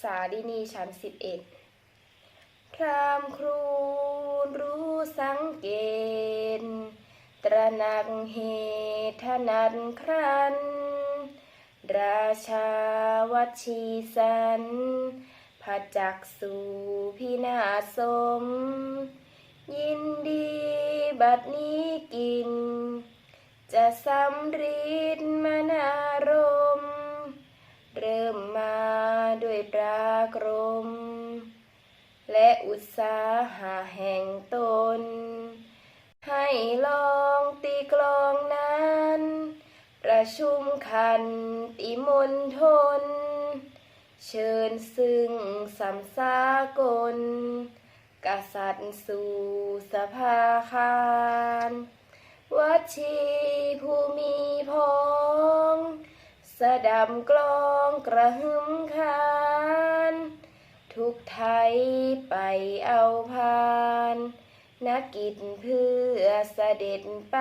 สาดินีชั้นสิบเอ็ดพรามครูรู้สังเกต ตระหนักเหตุนัดครัน ราชาวชีสันพจักสู่พินาศสม ยินดีบัดนี้กิน จะสำริดมนารมณ์เริ่มมา ปรากรม และอุตสาหะแห่งตน ให้ลองตีกลองนั้น ประชุมคันติมนทน เชิญซึ่งสัมสากล กษัตริย์สู่สภาคารวัชีผู้มีพอง สะดำกลองกระหึ่มคาน ทุกไทยไปเอาพาน นักกิจเพื่อเสด็จไป